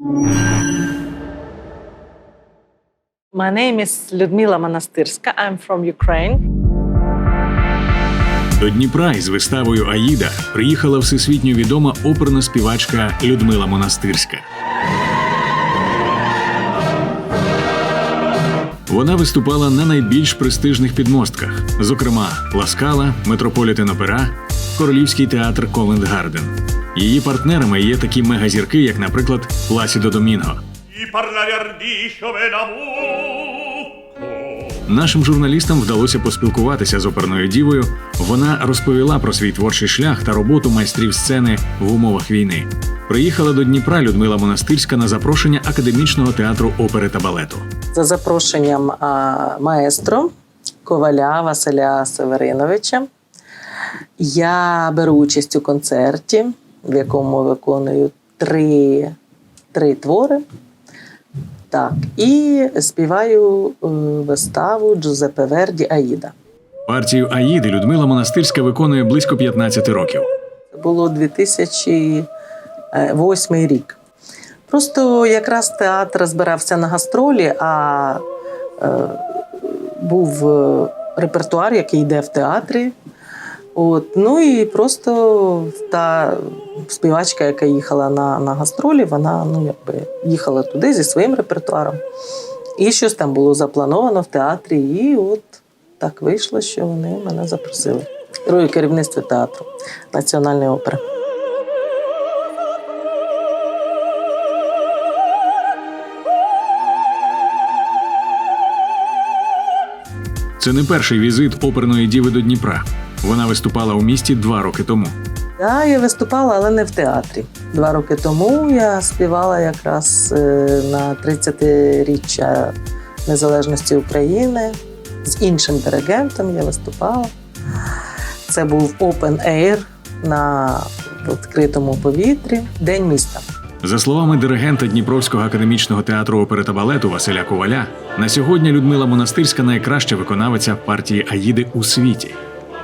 My name is Людмила Монастирська. I'm from Ukraine. До Дніпра із виставою Аїда приїхала всесвітньо відома оперна співачка Людмила Монастирська. Вона виступала на найбільш престижних підмостках, зокрема Ласкала, Метрополітен Опера, Королівський театр Ковент Гарден. Її партнерами є такі мегазірки, як, наприклад, Пласідо Домінго. Нашим журналістам вдалося поспілкуватися з оперною дівою. Вона розповіла про свій творчий шлях та роботу майстрів сцени в умовах війни. Приїхала до Дніпра Людмила Монастирська на запрошення академічного театру опери та балету. За запрошенням а, маестро Коваля Василя Севериновича. Я беру участь у концерті, в якому виконую три, три твори. Так, і співаю е, виставу Джузеппе Верді Аїда. Партію Аїди Людмила Монастирська виконує близько 15 років. Це було 2008 рік. Просто якраз театр збирався на гастролі, а е, був е, репертуар, який йде в театрі. От, ну і просто та співачка, яка їхала на, на гастролі, вона ну, якби, їхала туди зі своїм репертуаром. І щось там було заплановано в театрі. І от так вийшло, що вони мене запросили. Керую керівництво театру Національної опери. Це не перший візит оперної діви до Дніпра. Вона виступала у місті два роки тому. Да, я виступала, але не в театрі. Два роки тому я співала якраз е, на 30-річчя незалежності України з іншим диригентом. Я виступала. Це був Open Air на відкритому повітрі, День міста. За словами диригента Дніпровського академічного театру опери та балету Василя Коваля, на сьогодні Людмила Монастирська найкраща виконавиця партії Аїди у світі.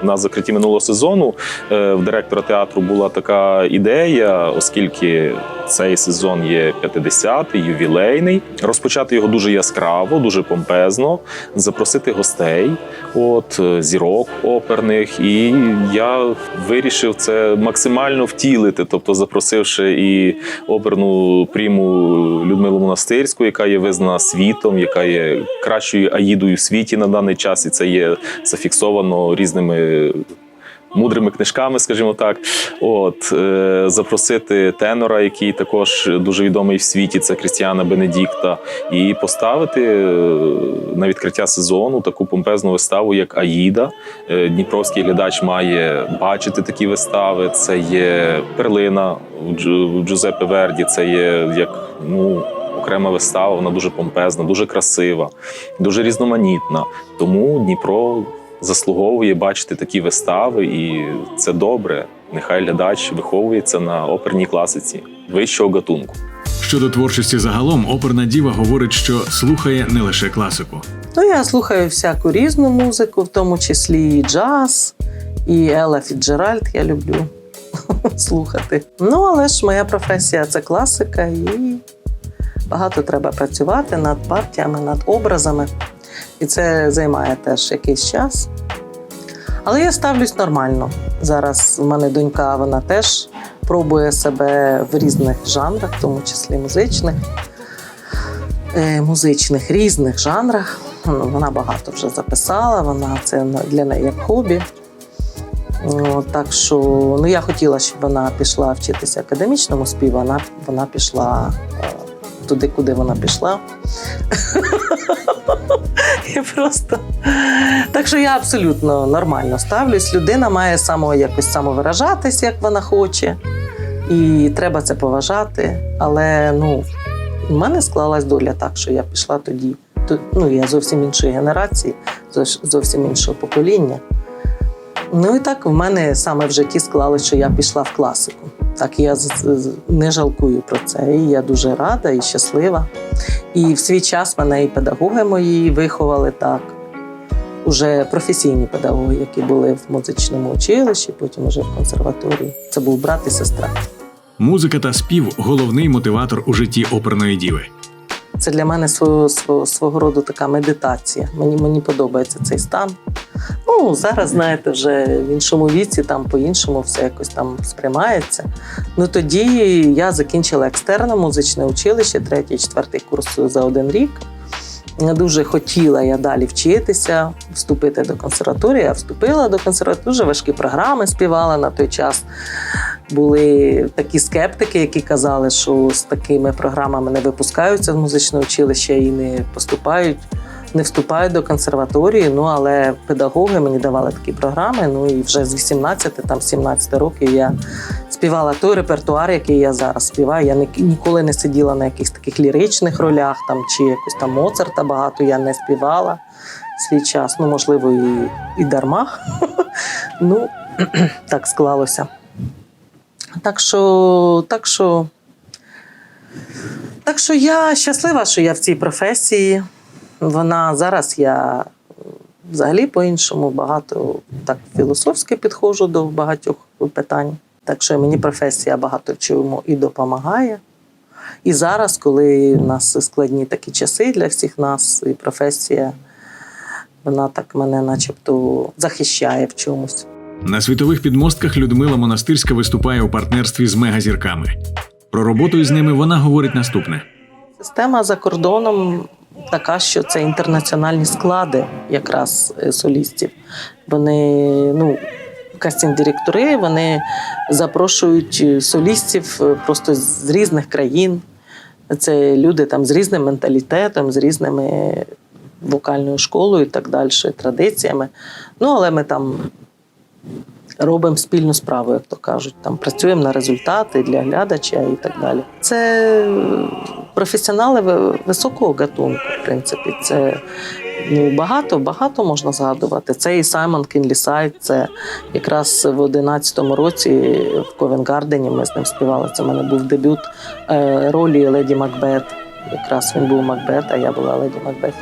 На закритті минулого сезону. Е, в директора театру була така ідея, оскільки цей сезон є 50-й, ювілейний, розпочати його дуже яскраво, дуже помпезно, запросити гостей, от е, зірок оперних. І я вирішив це максимально втілити, тобто запросивши і оперну пріму Людмилу Монастирську, яка є визнана світом, яка є кращою аїдою в світі на даний час, і це є зафіксовано різними мудрими книжками, скажімо так. От е, запросити тенора, який також дуже відомий в світі, це Крістіана Бенедікта, і поставити е, на відкриття сезону таку помпезну виставу, як Аїда. Е, Дніпровський глядач має бачити такі вистави. Це є перлина в Джу- в Джузеппе Верді. Це є як ну. Окрема вистава, вона дуже помпезна, дуже красива, дуже різноманітна. Тому Дніпро заслуговує бачити такі вистави, і це добре. Нехай глядач виховується на оперній класиці вищого гатунку. Щодо творчості загалом, оперна діва говорить, що слухає не лише класику. Ну, я слухаю всяку різну музику, в тому числі і джаз, і Елла Фіджеральд я люблю слухати. Ну, але ж моя професія це класика, і багато треба працювати над партіями, над образами. І це займає теж якийсь час. Але я ставлюсь нормально. Зараз в мене донька, вона теж пробує себе в різних жанрах, в тому числі музичних, е, музичних різних жанрах. Ну, Вона багато вже записала, вона це для неї як хобі. Так що ну, я хотіла, щоб вона пішла вчитися академічному співу, вона, вона пішла е, туди, куди вона пішла. І просто. Так що я абсолютно нормально ставлюсь. Людина має само якось самовиражатись, як вона хоче. І треба це поважати. Але ну, в мене склалась доля так, що я пішла тоді. Ну, я зовсім іншої генерації, зовсім іншого покоління. Ну і так в мене саме в житті склалось, що я пішла в класику. Так я не жалкую про це. І я дуже рада і щаслива. І в свій час мене і педагоги мої виховали так. Уже професійні педагоги, які були в музичному училищі, потім уже в консерваторії. Це був брат і сестра. Музика та спів головний мотиватор у житті оперної діви. Це для мене свого, свого, свого роду така медитація. Мені, мені подобається цей стан. Ну, зараз, знаєте, вже в іншому віці, там по-іншому все якось там сприймається. Ну тоді я закінчила екстерне музичне училище, третій, четвертий курс за один рік. Не дуже хотіла я далі вчитися, вступити до консерваторії. Я вступила до консерваторії, дуже важкі програми співала на той час. Були такі скептики, які казали, що з такими програмами не випускаються з музичного училища і не поступають, не вступають до консерваторії. Ну але педагоги мені давали такі програми. Ну і вже з 18, там 17 років я співала той репертуар, який я зараз співаю. Я ні- ніколи не сиділа на якихось таких ліричних ролях там чи якось там Моцарта багато я не співала свій час. Ну, можливо, і, і дарма. ну, так склалося. Так що, так що, так що я щаслива, що я в цій професії. Вона зараз я взагалі по-іншому багато так філософськи підходжу до багатьох питань. Так що мені професія багато в чому і допомагає. І зараз, коли в нас складні такі часи для всіх нас, і професія, вона так мене начебто захищає в чомусь. На світових підмостках Людмила Монастирська виступає у партнерстві з мегазірками. Про роботу із ними вона говорить наступне. Система за кордоном така, що це інтернаціональні склади якраз е, солістів. Вони, ну, кастинг-директори, вони запрошують е, солістів е, просто з різних країн. Це люди там з різним менталітетом, з різними вокальною школою і так далі, традиціями. Ну, але ми там робимо спільну справу, як то кажуть. Там працюємо на результати для глядача і так далі. Це професіонали ви- високого гатунку, в принципі. Це ну, багато, багато можна згадувати. Це і Саймон Кінлісай, це якраз в 11-му році в Ковенгардені ми з ним співали. Це в мене був дебют е, ролі Леді Макбет. Якраз він був Макбет, а я була Леді Макбет.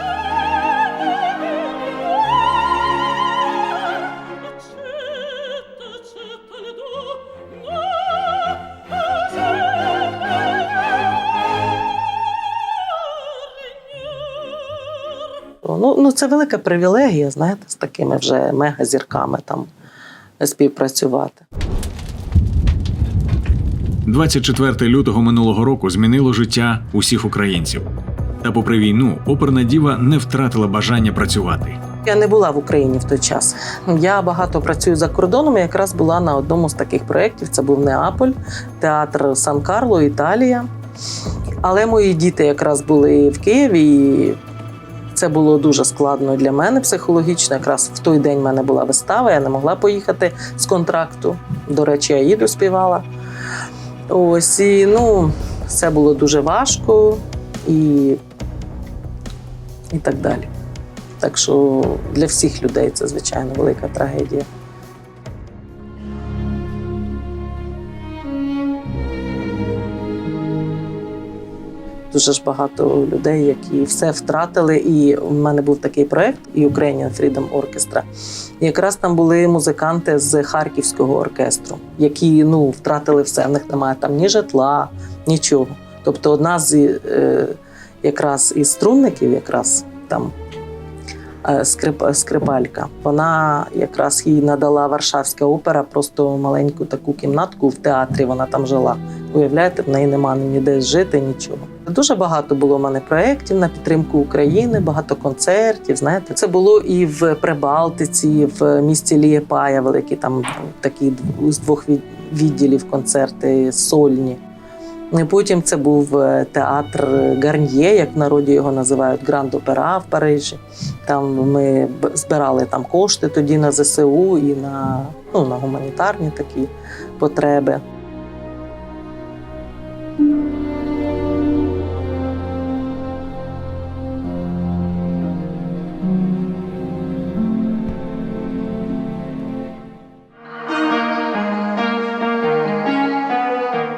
Ну, ну це велика привілегія, знаєте, з такими вже мегазірками там співпрацювати. 24 лютого минулого року змінило життя усіх українців. Та, попри війну, оперна діва не втратила бажання працювати. Я не була в Україні в той час. Я багато працюю за кордоном. Якраз була на одному з таких проєктів. Це був Неаполь, театр Сан-Карло, Італія. Але мої діти якраз були в Києві, і це було дуже складно для мене психологічно. Якраз в той день в мене була вистава, я не могла поїхати з контракту. До речі, я їду співала. Ось і ну, це було дуже важко і, і так далі. Так що для всіх людей це звичайно велика трагедія. Дуже ж багато людей, які все втратили. І в мене був такий проект Ukrainian Freedom Orchestra. Якраз там були музиканти з харківського оркестру, які ну втратили все. В них немає там ні житла, нічого. Тобто, одна з е, якраз із струнників, якраз там е, скрип, скрипалька. Вона якраз їй надала Варшавська опера просто маленьку таку кімнатку в театрі. Вона там жила. Уявляєте, в неї нема ніде жити, нічого. Дуже багато було в мене проєктів на підтримку України, багато концертів. Знаєте, це було і в Прибалтиці, в місті Лієпая, великі там такі з двох від- відділів концерти сольні. Потім це був е, театр Гарньє, як в народі його називають, Гранд Опера в Парижі. Там ми збирали там кошти тоді на ЗСУ і на, ну, на гуманітарні такі потреби.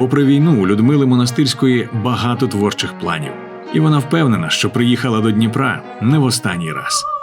Попри війну, у Людмили Монастирської багато творчих планів, і вона впевнена, що приїхала до Дніпра не в останній раз.